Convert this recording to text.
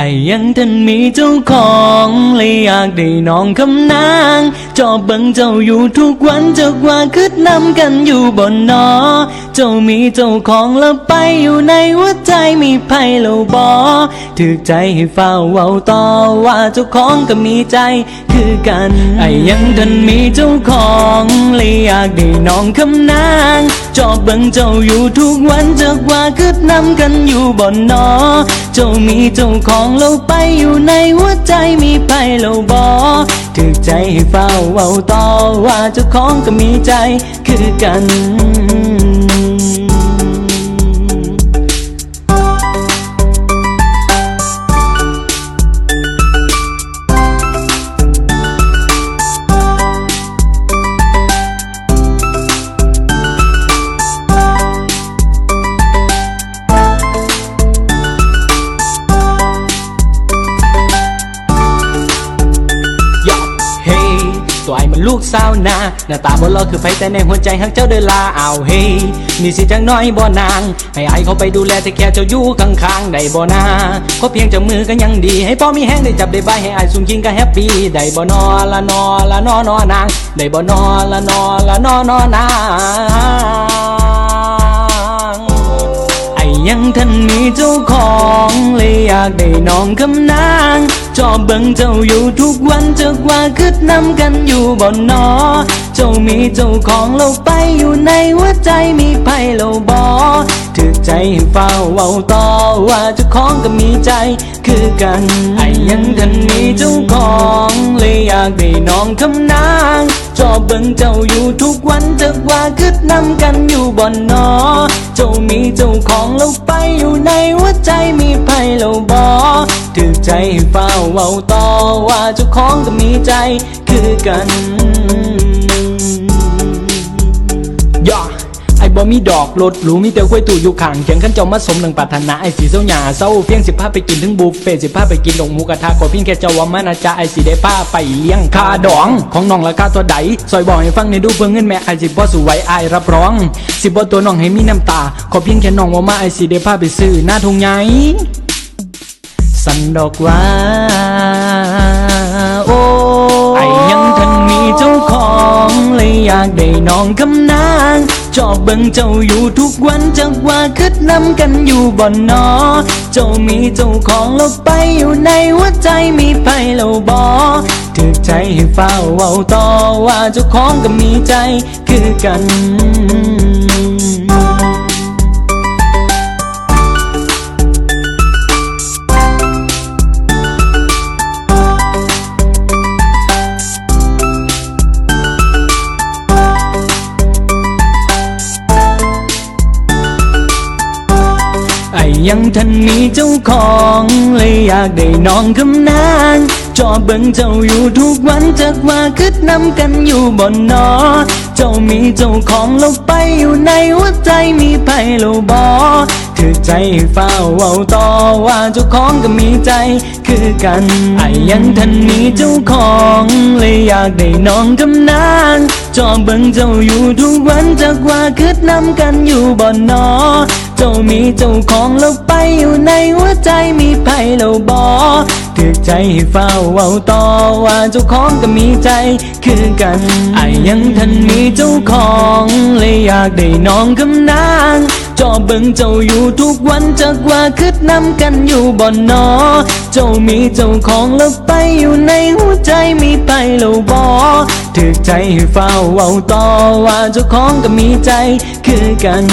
ไอ้ยังท่านมีเจ้าของเลยอยากได้น้องคำนาง จอบเบิ่งเจ้าอยู่ทุกวันจากว่าคืดนำกันอยู่บนนอ เจ้ามีเจ้าของแล้วไปอยู่ในหัวใจ มีไพ่เราบอถือใจให้เฝ้าเว้าต่อว่าเจ้าของก็มีใจคือกัน ไอ้ยังท่านมีเจ้าของเลยอยากได้น้องคำนางจอบเบิ่งเจ้าอยู่ทุกวันจากว่าคืดนำกันอยู่บนนอ เจ้ามีเจ้าของเราไปอยู่ในหัวใจมีไพ่เราบอถือใจให้เฝ้าเว้าต่อว่าเจ้าของก็มีใจคือกัน ลูกสาวนาหน้าตาบ่หล่อคือไผแต่ในหัวใจหักเจ้าเดินลาเอาเฮ้นี่สิจังน้อยบ่นาง ให้ไอ้เขาไปดูแลแต่แค่เจ้าอยู่ข้างๆได้บ่นาขอเพียงจับมือก็ยังดี ให้พ่อมีแห้งได้จับได้ใบให้ไอ้สุงกินก็แฮปปี้ได้บ่นอละนอละนอนอนางได้บ่นอละนอละนอนอนาง ยังท่านมีเจ้าของเลยอยากได้น้องคำนางจอบเบิ่งเจ้าอยู่ทุกวันจากว่าคืดนำกันอยู่บนนอ เจ้ามีเจ้าของเราไปอยู่ในหัวใจมีไพ่เราบอถือใจให้เฝ้าเว้าต่อว่าเจ้าของก็มีใจคือกันไอ้ยังท่านมีเจ้าของเลยอยากได้น้องคำนาง จอบเบิ่งเจ้าอยู่ทุกวันจากว่าคืดนำกันอยู่บ่อนนอ เจ้ามีเจ้าของเราไปอยู่ในหัวใจมีไพ่เราบอถือใจให้เฝ้าเว้าต่อว่าเจ้าของก็มีใจคือกัน มีดอกรถหรูมีแต่กล้วยตู่อยู่ข้างเคียงขันเจ้ามาสมหนึ่งปรารถนาไอ้สีเจ้าหยาเศร้าเพียงสิบห้าไปกินถึงบุฟเฟ่สิบห้าไปกินลงหมูกระทะก็เพียงแค่เจ้าว่ามานะจ๊ะไอ้สีได้ผ้าไปเลี้ยงคาดอง ของน้องราคาตัวใดซอยบอกให้ฟังในดูเพื่อเงินแม่ไอ้สิบ่สู่ไวไอ้รับรอง สิบ่ตัวน้องให้มีน้ำตา ขอเพียงแค่น้องว่ามาไอ้สีได้ผ้าไปซื้อหน้าทุ่งสันดอกว่าโอ้ไอยังทันมีเจ้าของเลยอยากได้น้องคำนาง จอบเบิ่งเจ้าอยู่ทุกวันจากว่าคืดนำกันอยู่บ่อนนอ เจ้ามีเจ้าของแล้วไปอยู่ในหัวใจมีไพ่เราบอถือใจให้เฝ้าเว้าต่อว่าเจ้าของก็มีใจคือกัน ยังท่านมีเจ้าของเลยอยากได้น้องคำนางจอบเบิ่งเจ้าอยู่ทุกวันจากว่าคืดนำกันอยู่บนนอเจ้ามีเจ้าของแล้วไปอยู่ในหัวใจมีไพ่เราบอถือใจเฝ้าเว้าต่อว่าเจ้าของก็มีใจคือกันไอ้ยังท่านมีเจ้าของเลยอยากได้น้องคำนางจอบเบิ่งเจ้าอยู่ทุกวันจากว่าคืดนำกันอยู่บนนอ เจ้ามีเจ้าของแล้วไปอยู่ในหัวใจมีไพ่เราบอถือใจให้เฝ้าเว้าต่อว่าเจ้าของก็มีใจคือกันไอ้ยังท่านมีเจ้าของเลยอยากได้น้องคำนางจอบเบิ่งเจ้าอยู่ทุกวันจากว่าคืดนำกันอยู่บ่อนนอ เจ้ามีเจ้าของแล้วไปอยู่ในหัวใจมีไพ่เราบอถือใจให้เฝ้าเว้าต่อว่าเจ้าของก็มีใจคือกัน